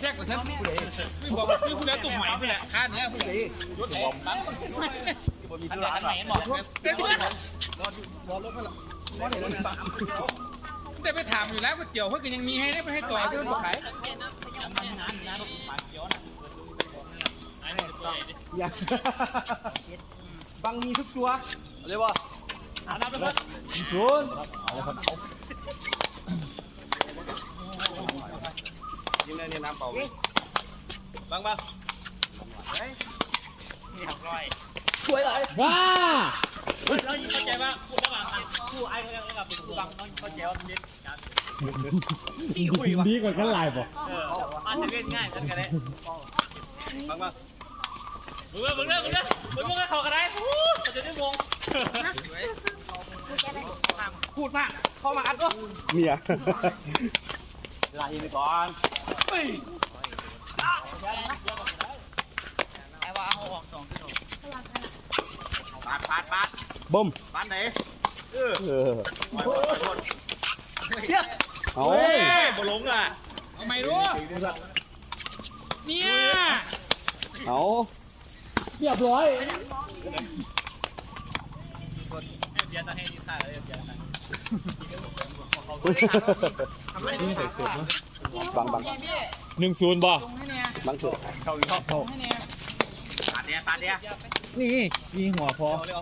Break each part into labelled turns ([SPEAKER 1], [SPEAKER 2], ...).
[SPEAKER 1] แซ่กกว่าฉันไม่บอกว่าซื้อคุณแล้วตุ่มใหม่ไปแหละค่าเนื้อคุณเลยรถผมบ้างอันไหนอันไหนหมดเดี๋ยวรอรถมาละรอเห็นรถบ้างแต่ไปถามอยู่แล้วก๋วยเตี๋ยวเขาก็ยังมีให้ได้ไปให้ต่อเพื่อนขาย
[SPEAKER 2] บังมีทุกตัว
[SPEAKER 1] เรียกว่าหาน้ำไปก่อน
[SPEAKER 2] ชุน
[SPEAKER 1] ยิงเลย เนี่ยน้ำเปล่าบ้างบ้างนี่หักร้อย
[SPEAKER 2] สวยเลย
[SPEAKER 3] ว้า
[SPEAKER 1] แล้วยิงเข้าใจว่าพูดระหว่างผู้ไอ้เขาเรียกว่าเป็นผู้บังต้องเข้าใจว่าเล่นการ
[SPEAKER 3] ดีกว่ากันหลายป่ะ
[SPEAKER 1] เออมันจะเล่นง่ายกันกันเลยบ้างบ้างมึงเลิกมึงเลิกมึงเลิกมึงเลิกเขากันได้โอ้จะได้วงพูดมาก เข้ามาอัดก็
[SPEAKER 2] เมีย
[SPEAKER 1] ลายิงไปก่อน เฮ้ยไอ้ว่าเอาออกสองกิโลปาดปาดปาด
[SPEAKER 2] บ่ม
[SPEAKER 1] ปาดไหนเออ
[SPEAKER 2] เออเอา
[SPEAKER 1] เฮ้ยบ่ลงอะเอาไม่รู้เนี่ย
[SPEAKER 2] เอา
[SPEAKER 3] เรียบร้อย
[SPEAKER 1] เบียร์ตาให้ยินท่าเลยเบียร์ตา
[SPEAKER 3] นี่ใส่เสร็จแล้ว
[SPEAKER 2] บังบัง
[SPEAKER 3] หนึ่งศูนย์บ่
[SPEAKER 2] บังเสือ
[SPEAKER 1] เข้าเข้าเข้าปาดเดียปาดเดีย
[SPEAKER 3] นี่ยิงหัวพอ
[SPEAKER 1] เร็ว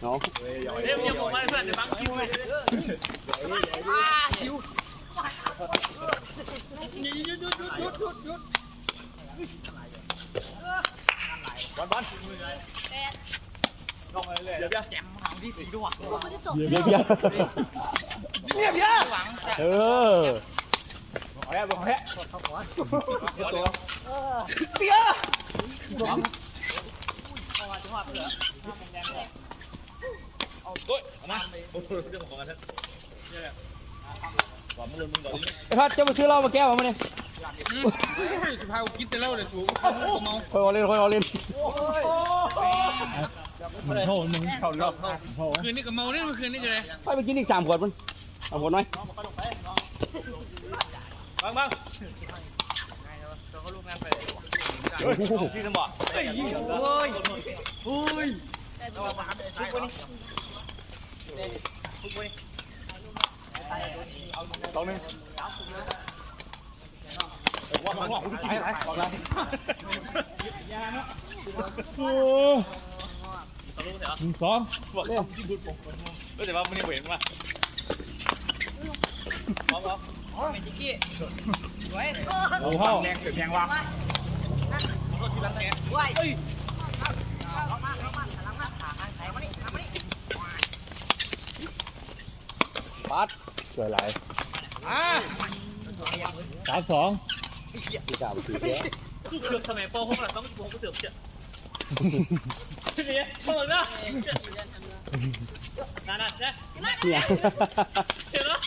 [SPEAKER 2] เอา
[SPEAKER 1] เร็วเร็วผมมาเพื่อนเดี๋ยวบังคิวไปคิวหยุดหยุดหยุดหยุดหยุดหยุดบอลบอล ลงมาเลยเดี๋ยวแจมหางที่สีดวง
[SPEAKER 2] เบียร์เบียร์
[SPEAKER 1] เรียบยาหวัง
[SPEAKER 2] เออ
[SPEAKER 1] ขอแพ้ขอแพ้ตัวเปียเอาด้วยมาเรื่องของกันเถอะ
[SPEAKER 2] ไอ้พัดจะมาซื้อเหล้ามาแก้วมาเนี่ย
[SPEAKER 1] สุภาพคิดแต่เล่าเลยสูงเมา
[SPEAKER 2] คอยเอาเล่นคอยเอาเล่น
[SPEAKER 3] มัน โทษมึง
[SPEAKER 1] เขารอบ
[SPEAKER 3] โทษ
[SPEAKER 1] คืนนี้ก็เมาเนี่ยเมื่อคืนนี้ก็เลย
[SPEAKER 2] ไปไปกินอีกสามขวดมันเอาขวดไหม
[SPEAKER 1] บ้างบ้างที่สมบัติเฮ้ยโอ้ยโอ้ยทุกคนนี่ทุกคนสองหนึ่งว่ามันว่าไปไปออกแล้ว
[SPEAKER 3] โอ้ หนึ่งสอง
[SPEAKER 1] บอกต้องกินบุญผมก็แต่ว่ามันยังเห็นว่าพร้อมแล้วอ๋อเป็นจิกกี้ไว้
[SPEAKER 3] เอาเข้า
[SPEAKER 1] แรงเสียงแรงว่ะรถที่รังแกเฮ้ย
[SPEAKER 2] ปัดสวยหลาย
[SPEAKER 1] อ่า
[SPEAKER 3] สามสอง
[SPEAKER 2] ที่สามถือแก้
[SPEAKER 1] เชือกสมัยป .6 หลังต้องป .6 ก็เสือกเชือก เนี่ยเปิดแล้วนั่นน่ะใช่
[SPEAKER 2] เนี่ย
[SPEAKER 1] เห็นแล้ว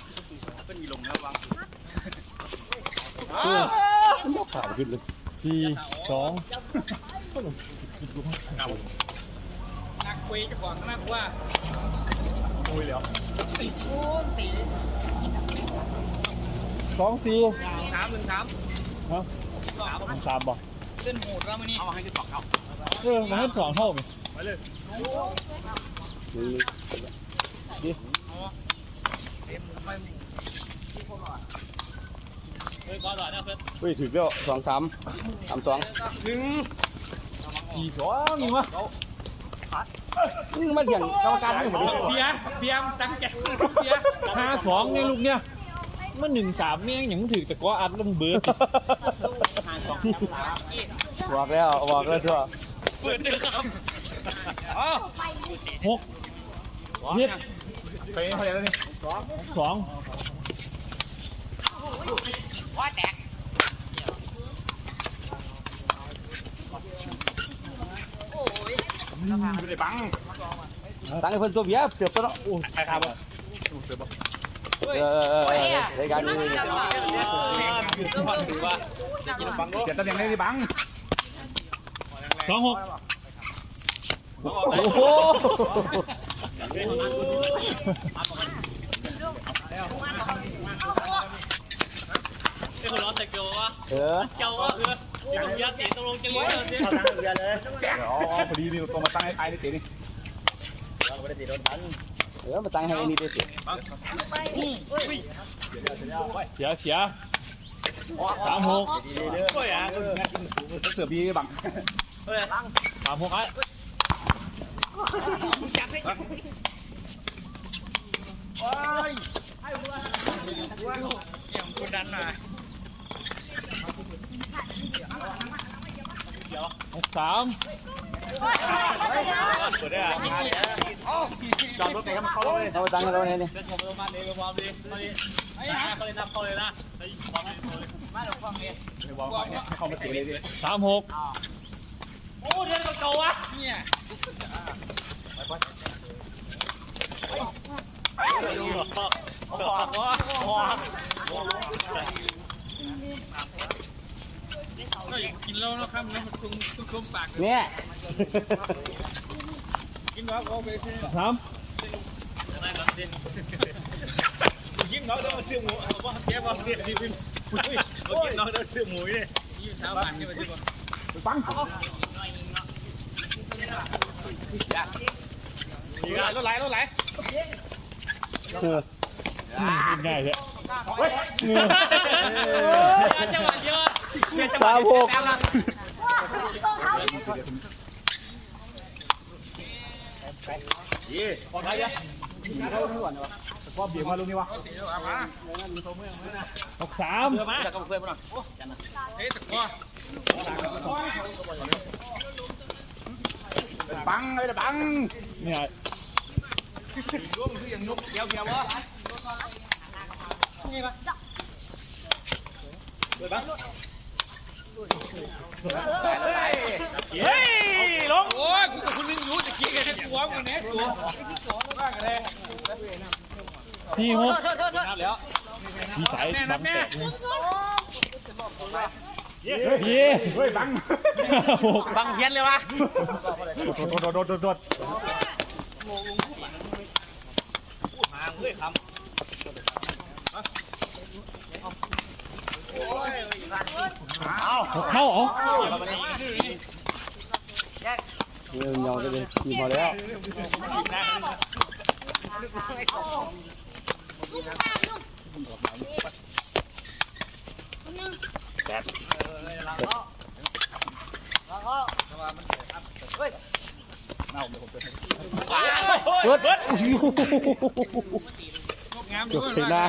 [SPEAKER 1] เป็นมีลมแล้ววัง
[SPEAKER 2] มันบอกขาวขึ้นเลย
[SPEAKER 3] สี่สอง
[SPEAKER 1] นักคุยจะบอกนักว่าคุยแล้วโอ้
[SPEAKER 3] สี่สองสี่
[SPEAKER 1] ถามหนึ่งถาม
[SPEAKER 3] ฮะสามบ่
[SPEAKER 1] เส้นโหดแล้วมันนี่เอาให้จะตอกเขา
[SPEAKER 3] เออมันให้สองเท่าไหม
[SPEAKER 2] นี่
[SPEAKER 1] เฮ้ยก้อนหน่อยนะเพื่อน
[SPEAKER 2] เฮ้ยถือแล้วสองสามสามสอง
[SPEAKER 1] หนึ่ง
[SPEAKER 3] สี่สองนี่วะ
[SPEAKER 2] นี่มันอย่างกรรมการนี่หมดเลย
[SPEAKER 1] เบียร์เบียร์ตั้งใจเบียร์
[SPEAKER 3] ห้าสองเนี่ยลูกเนี่ยมันหนึ่งสามเนี่ยยังถือแต่ก็อัดลงเบิร์ด
[SPEAKER 2] บอกแล้วบอกแล้วทั่ว
[SPEAKER 1] เปิดหนึ่งครับอ๋อ
[SPEAKER 3] หกเจ็ด
[SPEAKER 1] ไปเท่าไหร่แล้วนี่
[SPEAKER 3] สอง
[SPEAKER 1] ดูได้บัง
[SPEAKER 2] ตั้งให้เพิ่นตัวเบียร์เกือบตัวเนาะ
[SPEAKER 1] ใครครับ
[SPEAKER 2] เออเออเออรายการนี้
[SPEAKER 1] ถือว่ากินบังก็เดี๋ยวตำแหน่งได้บัง
[SPEAKER 3] สองหก
[SPEAKER 2] โอ้โห
[SPEAKER 1] เป็นคนร้อนแต่เกียววะ
[SPEAKER 2] เออ
[SPEAKER 1] เจ้าว่าคืออย่างยัดเตะตรงลงจะเลี้ยงเลย
[SPEAKER 3] เดี๋ยวเอาพอดีนี่ตัวมาตั้งให้ตายนี่เตะนี่
[SPEAKER 2] เออมาตั้งให้นี่ได้สิ
[SPEAKER 3] เสียเสียสามหก
[SPEAKER 1] โอ้ ยอะ
[SPEAKER 3] เสือพี่บัง
[SPEAKER 1] เฮ้ย
[SPEAKER 3] สามหกไอ้
[SPEAKER 1] เนี่ยกดดันมา
[SPEAKER 3] หกสาม
[SPEAKER 1] เปิดได้อะจอดรถไหนครับเขาเลย
[SPEAKER 2] เอาตั้งเราเนี่ยนี่
[SPEAKER 1] เขามาเลยมาเลยมาเลยไอ้เขาเลยนับเขาเลยนะไอ้ฟังเลยมาเดี๋ยวฟังเลย
[SPEAKER 3] เขามาตะเลยสามหก
[SPEAKER 1] อ้เดินเก่าๆวะเนี่ยกินแล้วนะครับแล้วมันตุ้งตุ้งปาก
[SPEAKER 2] เนี่ย
[SPEAKER 1] กินแล้วเอาไปซื้อ
[SPEAKER 3] สาม
[SPEAKER 1] ได้ครับเด่นยิ้มน้องเดินซื้อหมูว่าแกว่าเรียกที่เป็นยิ้มน้องเดินซื้อหมูเนี่ยยิ้มเช้าบ้านนี่มาซื้อบ่
[SPEAKER 3] ปัง
[SPEAKER 1] ดีกัน รถไหลรถไหล
[SPEAKER 2] เออ
[SPEAKER 3] ง่ายเลย
[SPEAKER 1] จังหวะเยอะ
[SPEAKER 2] สามหก
[SPEAKER 1] พอไทยยัง
[SPEAKER 3] ว่าเบี่ยงมาลูกนี่วะหกสาม
[SPEAKER 1] เพื่อมาจากกับเพื่อนมาหน่อยเฮ้ยตะกัว
[SPEAKER 3] ปังเลยปังเนี่ย
[SPEAKER 1] ร่วมคืออย่างนุกเดียวเดียววะนี่ปะเปิดปะเฮ้ยลงโอ้ยกูกับคุณนึงอยู่ตะกี้กันกูว้าวกันเนี่ยตัวบ้ากันเลย
[SPEAKER 3] สี่หก
[SPEAKER 1] นับแล้ว
[SPEAKER 3] มีสาย
[SPEAKER 1] แน่
[SPEAKER 3] บั
[SPEAKER 1] นั
[SPEAKER 3] ง
[SPEAKER 1] บแน่
[SPEAKER 3] แตกพี่เฮ้ยบังหก
[SPEAKER 1] บังเฮียนเลยวะ
[SPEAKER 3] โดดโดดโดดโดดโดด
[SPEAKER 1] มาเฮ้ยคำ
[SPEAKER 3] หกเข้าเหรอ
[SPEAKER 2] เดี๋ยวยองไปเลยทีพอแล้ว
[SPEAKER 1] เบิ ด
[SPEAKER 2] เบิด
[SPEAKER 1] งาม
[SPEAKER 2] จบสีหน้า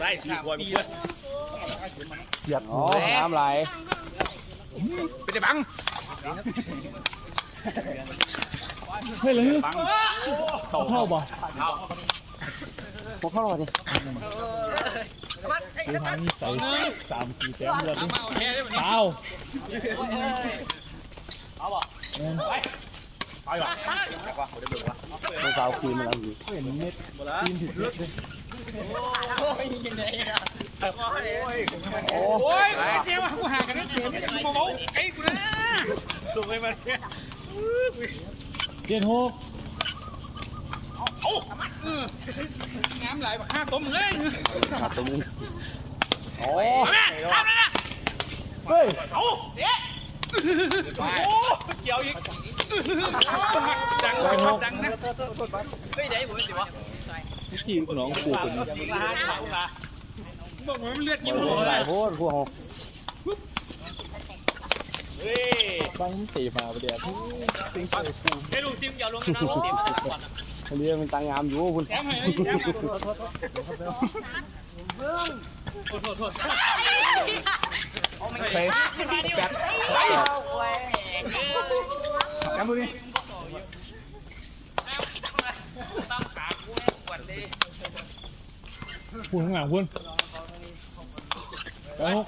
[SPEAKER 1] ไล่สี่คนเพื่อน
[SPEAKER 3] เสียบ
[SPEAKER 2] อ๋อน้ำไหล
[SPEAKER 1] เป็นไงบัง
[SPEAKER 3] เฮ้ยเลยเข้าเข้าบ่
[SPEAKER 2] พวกเขาหรอดิ
[SPEAKER 3] ซื้อทางนี้ใส่สามสี่แต้มเลย
[SPEAKER 1] เคได้ไหม
[SPEAKER 3] เปล่า
[SPEAKER 1] เอาบ่ไปไปว่ะ
[SPEAKER 2] พวกสาวคืนมันเอาอยู่
[SPEAKER 3] เห็นเม็ดทีมผิดเม็ดเลย
[SPEAKER 2] โอ้
[SPEAKER 1] โอ้ยเจ๊ว่ากูห่างกันนิดเดียวกูมาเมาไอ้กูนะส่งไปมาเนี่ย
[SPEAKER 3] เจ็ดหก
[SPEAKER 1] งามหลายแบบห้าต้มเลย
[SPEAKER 2] ขาดตรงนี้โอ้
[SPEAKER 1] แม่ทำแล้วนะ
[SPEAKER 3] เฮ้ย
[SPEAKER 1] เอาเจ๊โอ้เกี่ยวอีกดังเลยดังนะเฮ้ยได้ผมสิวะ
[SPEAKER 3] ทีมน้องปู่คนนี้
[SPEAKER 1] บอกว่ามันเลือดยิ้ม
[SPEAKER 2] โห
[SPEAKER 1] หัว
[SPEAKER 2] ห
[SPEAKER 1] เล
[SPEAKER 2] ลายยโพดพวกเขา
[SPEAKER 1] เฮ้ย
[SPEAKER 3] บังเตะมาประเดี๋ยวซิงเกิลปู
[SPEAKER 1] ให้ลูกซิมอย่าลงนะลงเต็มมาแต่ละก่อน
[SPEAKER 2] เขาเรียกมันตังงามอยู่คุณ
[SPEAKER 1] แถมให้แถมให้โทษโทษโทษ
[SPEAKER 3] เตะ
[SPEAKER 1] แปดไป
[SPEAKER 3] กันดูนี่
[SPEAKER 1] ตั้งขากูให้ปวดเลย
[SPEAKER 3] พูดข้างหลังพูดเก้าหก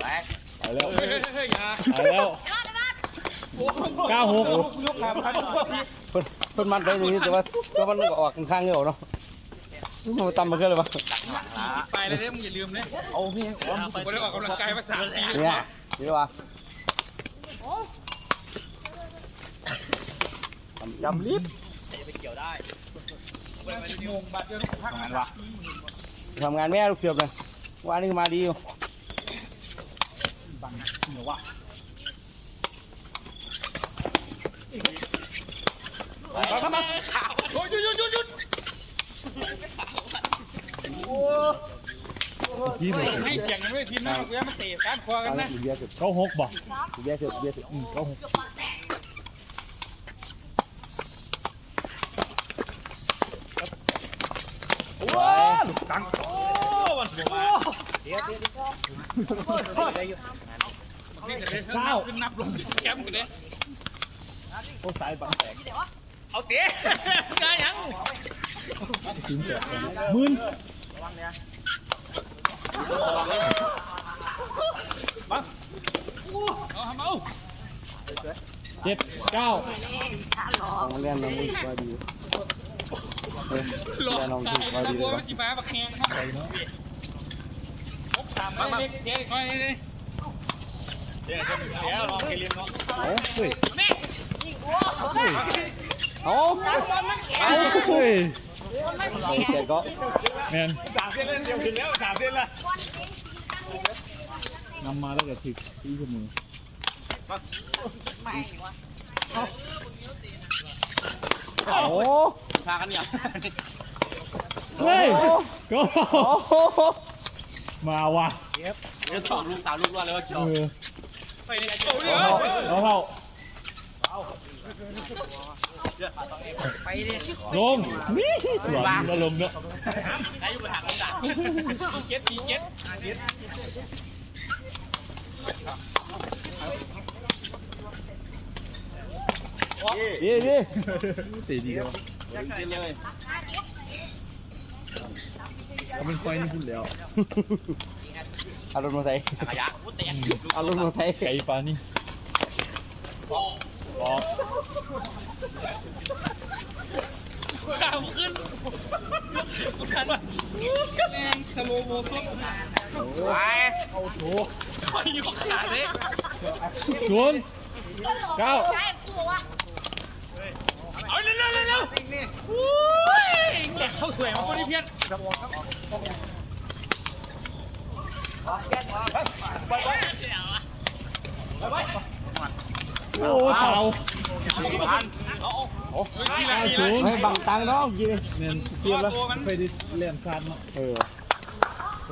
[SPEAKER 1] แปด
[SPEAKER 3] ไปแล้ว
[SPEAKER 1] เฮ้ยเฮ้ยเฮ้ยอย่า
[SPEAKER 3] ไปแล้ว เก้าหก
[SPEAKER 1] ยกขาพัน
[SPEAKER 2] เพิ่นเพิ่นมัดไปอย่างนี้แต่ว่าตัวมันก็ออกข้างๆนี่ออกเนาะมันตำมาขึ้นเลยวะ
[SPEAKER 1] ไปเลยเนี่ยมึงอย่าลืมนะเอาพี่ผมได้ออกกำลังกายมาสามปี
[SPEAKER 2] เนี่ยนี่วะจำลิฟ
[SPEAKER 1] ไปเกี่ยวได้ชั่วโมงบาทเดียวพักงานวะ
[SPEAKER 2] ทำงานแม่ลูกเสือบเลยวันนี้มาดีอยู่
[SPEAKER 1] บังเหนือวะ เข้ามาโอ้ยหยุดหยุดหยุดหยุด
[SPEAKER 3] ยี่เลย
[SPEAKER 1] ให้เสียงยังไม่พิมพ์นะเพื่อมาเตะการคอกันนะ
[SPEAKER 2] เบียร์สุด
[SPEAKER 3] เขาหกบ่
[SPEAKER 2] เบียร์สุดเบียร์สุด
[SPEAKER 3] อืมเขาหก
[SPEAKER 2] ว้า
[SPEAKER 1] ตังโอ้วันเดียวมาเก้าขึ้นนับลงแคมป์กันเลย
[SPEAKER 3] โอ้สายบังแตก
[SPEAKER 1] เอาเตะได้ยัง
[SPEAKER 3] ถึงแตกหมื่น
[SPEAKER 1] เอาทำเอา
[SPEAKER 3] เจ็ดเก้า
[SPEAKER 2] ของเล่นน้องดีกว่าดีเออ
[SPEAKER 1] หลอก
[SPEAKER 2] เล่นน้อง
[SPEAKER 1] ตา
[SPEAKER 2] ดี
[SPEAKER 1] ย
[SPEAKER 2] กว่าดี
[SPEAKER 1] กลั
[SPEAKER 2] เล
[SPEAKER 1] วยมันจีมาบักแหงครับพกสามเล็กเจ๊คอยเลยเดี๋ยวเดี๋ยวลองไปเรียนเนาะ
[SPEAKER 2] เอ้ย เฮ้ย
[SPEAKER 1] นี่
[SPEAKER 2] เอา
[SPEAKER 3] เอาเฮ้ย
[SPEAKER 2] แต่ก็
[SPEAKER 3] แมน
[SPEAKER 1] สามเส้นเล่นเดียวถึงแล้วสามเส้นละ
[SPEAKER 3] นำมาแล้วก็ถึกที่ขมือ
[SPEAKER 2] โอ้โหา
[SPEAKER 1] กันเนี่ย
[SPEAKER 3] เฮ้ยก็
[SPEAKER 2] โอ้
[SPEAKER 3] มาว่ะ
[SPEAKER 1] เดี๋ยวสองลูกสามลูกรอดเลยว่า
[SPEAKER 3] เออ
[SPEAKER 1] ไปเนี่ยโอ้ย
[SPEAKER 3] เอาเท่า ลงนี่หวังก็ลงเนาะ
[SPEAKER 1] ได้อยู่บนหางกระดาษเจ็ดสี่เจ็ด
[SPEAKER 2] ดีดี
[SPEAKER 3] ตีดีแล้ว
[SPEAKER 1] เจ็ดเลย
[SPEAKER 3] เขาเป็นไฟนี่พูดแล้ว
[SPEAKER 2] เอารถมาใส่
[SPEAKER 1] ขยะพูดเตะ
[SPEAKER 2] เอารถมาใส่
[SPEAKER 3] ไก่ปลานี่ ออก
[SPEAKER 1] ข้าวขึ้นแรงสโลโมชั่นไป
[SPEAKER 3] เอาโถ
[SPEAKER 1] ซอยอยู่ขาเลย
[SPEAKER 3] ศูนย์เก้า
[SPEAKER 1] เอาเร็วเร็วเร็วอุ้ยแกเข้าสวยมาคนที่เพี้ยน
[SPEAKER 3] โอ้เต่า
[SPEAKER 1] พัน เอาเอาที่ไหนดี
[SPEAKER 3] ศู
[SPEAKER 1] เลย
[SPEAKER 3] นย์
[SPEAKER 2] ให้บังตังน้องกิน
[SPEAKER 3] เนี่ยเตรียมแล้วไปดิเล่นซานเนาะ
[SPEAKER 2] เออ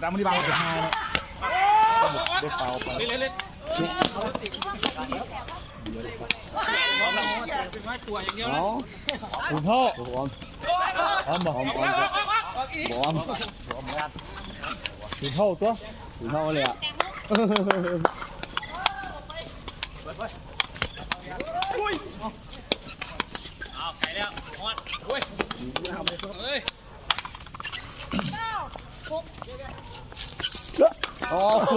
[SPEAKER 3] ดำมันดีบางจะมาเนาะ
[SPEAKER 2] ได้เปล่าไป
[SPEAKER 1] เล่นเล่น
[SPEAKER 2] เนี่ย
[SPEAKER 1] ตัวอย่างเดียว
[SPEAKER 2] เอา
[SPEAKER 3] คุณพ่อบ
[SPEAKER 2] อม
[SPEAKER 3] พร้อมบอก
[SPEAKER 2] บอมบอมบอม
[SPEAKER 3] คุณพ่อตัว
[SPEAKER 2] ถึงเท่าเลยอะ
[SPEAKER 1] เอาไก่แล้วฮอดโอ้ยเฮ้ย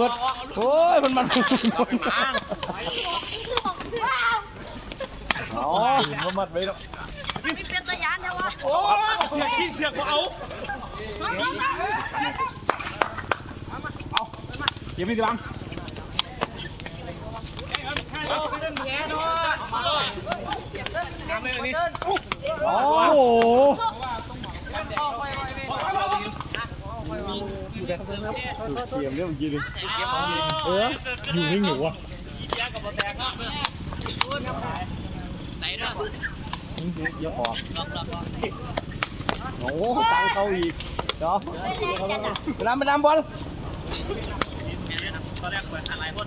[SPEAKER 2] โอ้เกิดโอ้ยมันมันเอา
[SPEAKER 3] มันมัดไว้แล้ว
[SPEAKER 1] โอ้ยเสือกชี้เสือกเอา
[SPEAKER 3] เก็บไม่ดีบัง
[SPEAKER 1] ทำเลยนี่
[SPEAKER 3] โอ้โห
[SPEAKER 2] เกมเรื่องกิน
[SPEAKER 3] เอออยู่ให้หนูอะ
[SPEAKER 1] ไหนด้อ
[SPEAKER 2] เยอะออกโอ้โหตังเขาอีกเนาะไปนำไปนำบอล
[SPEAKER 1] ตอนแรกเปิดอะไรพ่น